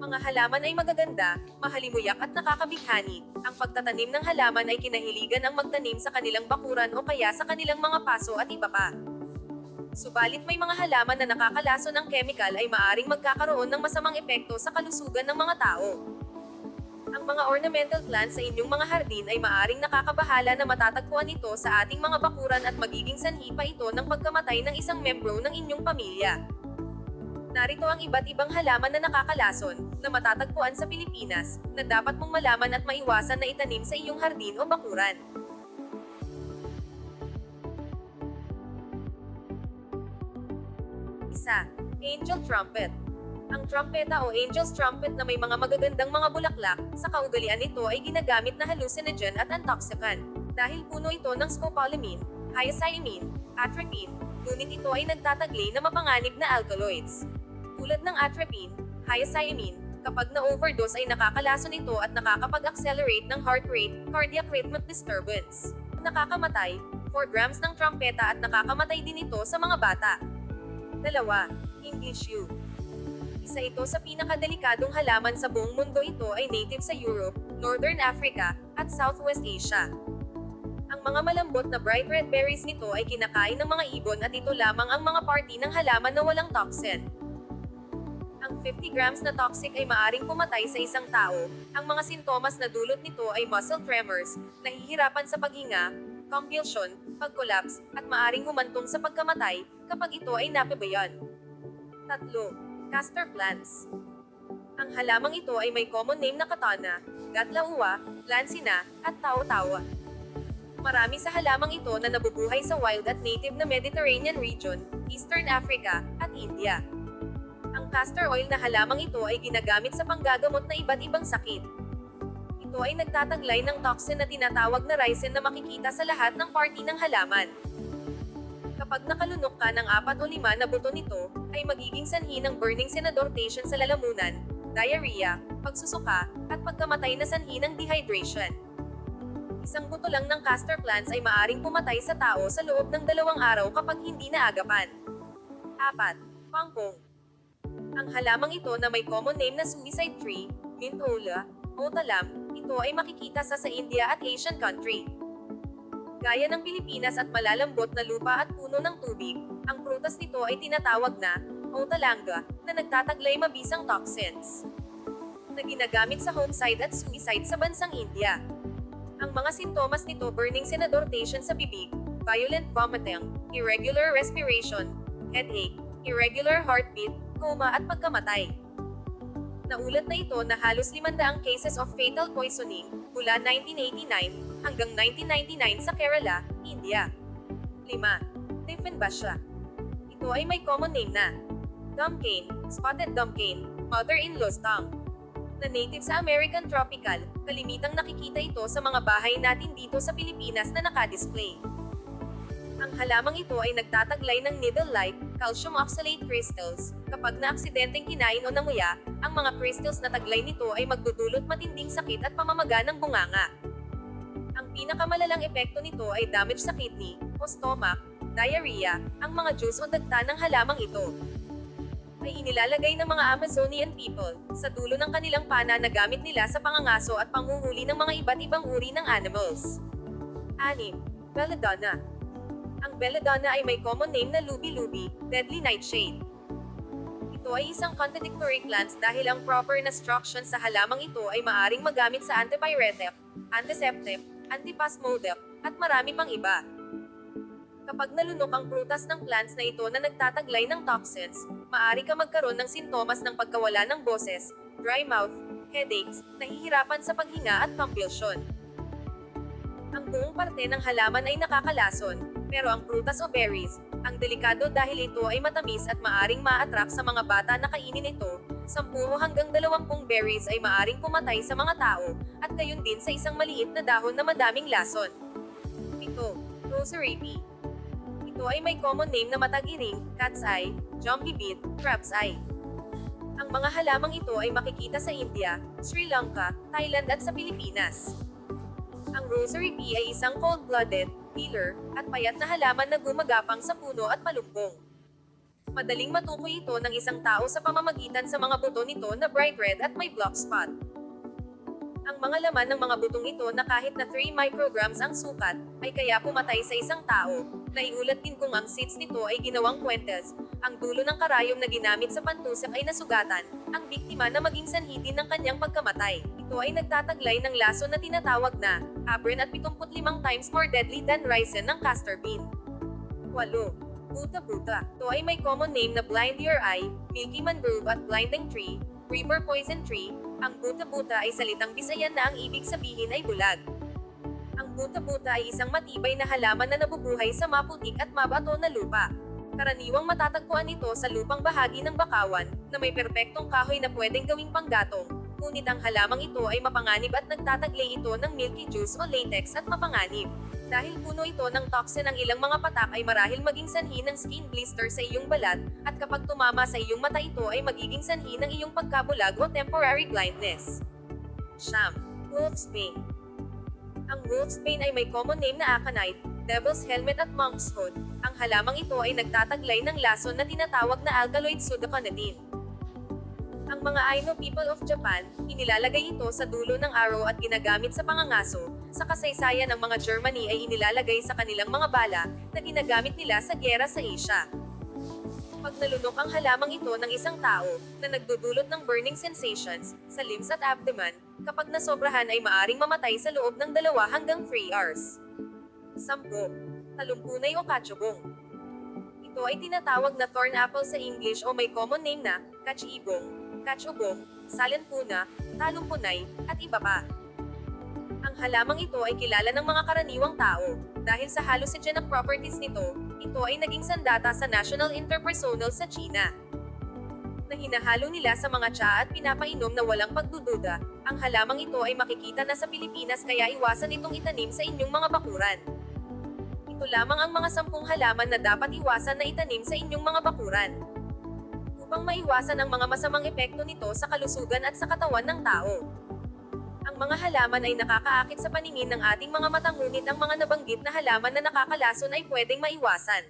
Mga halaman ay magaganda, mahalimuyak at nakakabighani. Ang pagtatanim ng halaman ay kinahiligan ang magtanim sa kanilang bakuran o kaya sa kanilang mga paso at iba pa. Subalit may mga halaman na nakakalason ng chemical ay maaring magkakaroon ng masamang epekto sa kalusugan ng mga tao. Mga ornamental plants sa inyong mga hardin ay maaring nakakabahala na matatagpuan ito sa ating mga bakuran at magiging sanhi pa ito ng pagkamatay ng isang membro ng inyong pamilya. Narito ang iba't ibang halaman na nakakalason, na matatagpuan sa Pilipinas, na dapat mong malaman at maiwasan na itanim sa iyong hardin o bakuran. Isa, Angel Trumpet. Ang trumpeta o angel's trumpet na may mga magagandang mga bulaklak, sa kaugalian nito ay ginagamit na hallucinogen at intoxicant. Dahil puno ito ng scopolamine, hyoscyamine, atropine, ngunit ito ay nagtataglay na mapanganib na alkaloids. Tulad ng atropine, hyoscyamine, kapag na-overdose ay nakakalason ito at nakakapag-accelerate ng heart rate, cardiac rhythm disturbance. Nakakamatay, 4 grams ng trumpeta at nakakamatay din ito sa mga bata. Dalawa, English yew. Isa ito sa pinakadelikadong halaman sa buong mundo ito ay native sa Europe, Northern Africa, at Southwest Asia. Ang mga malambot na bright red berries nito ay kinakain ng mga ibon at ito lamang ang mga party ng halaman na walang toxin. Ang 50 grams na toxic ay maaring pumatay sa isang tao. Ang mga sintomas na dulot nito ay muscle tremors, nahihirapan sa paghinga, convulsion, pag-collapse, at maaring humantong sa pagkamatay kapag ito ay napabayan. Tatlo, castor plants. Ang halamang ito ay may common name na katana, gatlaua, lansina, at tao-tawa. Marami sa halamang ito na nabubuhay sa wild at native na Mediterranean region, Eastern Africa, at India. Ang castor oil na halamang ito ay ginagamit sa panggagamot na iba't ibang sakit. Ito ay nagtataglay ng toxin na tinatawag na ricin na makikita sa lahat ng party ng halaman. Kapag nakalunok ka ng apat o lima na buto nito, ay magiging sanhi ng burning senadortation sa lalamunan, diarrhea, pagsusuka, at pagkamatay na sanhi ng dehydration. Isang buto lang ng castor plants ay maaring pumatay sa tao sa loob ng dalawang araw kapag hindi naagapan. 4. Pangkong. Ang halamang ito na may common name na suicide tree, mintola, o talam, ito ay makikita sa sa India at Asian country. Gaya ng Pilipinas at malalambot na lupa at puno ng tubig, prutas nito ay tinatawag na, o talanga, na nagtataglay mabisang toxins. Na ginagamit sa homicide at suicide sa bansang India. Ang mga sintomas nito burning senadortation sa bibig, violent vomiting, irregular respiration, headache, irregular heartbeat, coma at pagkamatay. Naulat na ito na halos 500 cases of fatal poisoning mula 1989 hanggang 1999 sa Kerala, India. 5. Diphtheria. Ito ay may common name na Dumpcane, Spotted Dumpcane, Mother-in-law's tongue. Na native sa American tropical, kalimitang nakikita ito sa mga bahay natin dito sa Pilipinas na nakadisplay. Ang halamang ito ay nagtataglay ng needle-like, calcium oxalate crystals. Kapag naaksidenteng kinain o nanguya, ang mga crystals na taglay nito ay magdudulot matinding sakit at pamamaga ng bunganga. Ang pinakamalalang epekto nito ay damage sa kidney, o stomach, diarrhea, ang mga juice o dagta ng halamang ito. Ay inilalagay ng mga Amazonian people sa dulo ng kanilang pana na gamit nila sa pangangaso at panghuhuli ng mga iba't ibang uri ng animals. 6. Belladonna ang belladonna ay may common name na lubi-lubi, deadly nightshade. Ito ay isang contradictory plants dahil ang proper na structure sa halamang ito ay maaring magamit sa antipyretic, antiseptic, antipasmodic, at marami pang iba. Kapag nalunok ang prutas ng plants na ito na nagtataglay ng toxins, maaari ka magkaroon ng sintomas ng pagkawala ng boses, dry mouth, headaches, nahihirapan sa paghinga at convulsion. Ang buong parte ng halaman ay nakakalason, pero ang prutas o berries, ang delikado dahil ito ay matamis at maaring ma-attract sa mga bata na kainin ito, 10 hanggang 20 berries ay maaring pumatay sa mga tao, at gayon din sa isang maliit na dahon na madaming lason. 7. Rosary pea. Ito ay may common name na matag-iring, cat's eye, jumpy beet, crab's eye. Ang mga halamang ito ay makikita sa India, Sri Lanka, Thailand at sa Pilipinas. Ang rosary pea ay isang cold-blooded, healer, at payat na halaman na gumagapang sa puno at palumpong. Madaling matukoy ito ng isang tao sa pamamagitan sa mga buto nito na bright red at may block spot. Ang mga laman ng mga butong ito na kahit na 3 micrograms ang sukat, ay kaya pumatay sa isang tao. Naiulat din kung ang seeds nito ay ginawang kwentes. Ang dulo ng karayom na ginamit sa pantusok ay nasugatan, ang biktima na maging sanhi din ng kanyang pagkamatay. Ito ay nagtataglay ng laso na tinatawag na, abrin at 75 times more deadly than ricin ng castor bean. 8. Buta-buta. Ito ay may common name na blind your eye, milky mangrove at blinding tree, river poison tree. Ang buta-buta ay salitang bisayan na ang ibig sabihin ay bulag. Buta-buta ay isang matibay na halaman na nabubuhay sa maputik at mabato na lupa. Karaniwang matatagpuan ito sa lupang bahagi ng bakawan, na may perpektong kahoy na pwedeng gawing panggatong. Ngunit ang halamang ito ay mapanganib at nagtataglay ito ng milky juice o latex at mapanganib. Dahil puno ito ng toxin ang ilang mga patak ay marahil maging sanhi ng skin blister sa iyong balat, at kapag tumama sa iyong mata ito ay magiging sanhi ng iyong pagkabulag o temporary blindness. Sham. Wolfsbane. Ang wolfsbane ay may common name na aconite, devil's helmet at monk's hood. Ang halamang ito ay nagtataglay ng lason na tinatawag na alkaloid pseudoconidine. Ang mga Aino people of Japan, inilalagay ito sa dulo ng arrow at ginagamit sa pangangaso. Sa kasaysayan ng mga Germany ay inilalagay sa kanilang mga bala na ginagamit nila sa gyera sa Asia. Pag nalunok ang halamang ito ng isang tao na nagdudulot ng burning sensations sa limbs at abdomen, kapag nasobrahan ay maaring mamatay sa loob ng dalawa hanggang 3 hours. 10. Talumpunay o katsubong. Ito ay tinatawag na thorn apple sa English o may common name na kachibong, kachubong, salenpuna, talumpunay, at iba pa. Ang halamang ito ay kilala ng mga karaniwang tao. Dahil sa hallucinogenic properties nito, ito ay naging sandata sa National Interpersonal sa China. Na hinahalo nila sa mga tsa at pinapainom na walang pagdududa, ang halamang ito ay makikita na sa Pilipinas kaya iwasan itong itanim sa inyong mga bakuran. Ito lamang ang mga sampung halaman na dapat iwasan na itanim sa inyong mga bakuran. Upang maiwasan ang mga masamang epekto nito sa kalusugan at sa katawan ng tao. Mga halaman ay nakakaakit sa paningin ng ating mga mata ngunit ang mga nabanggit na halaman na nakakalason ay pwedeng maiwasan.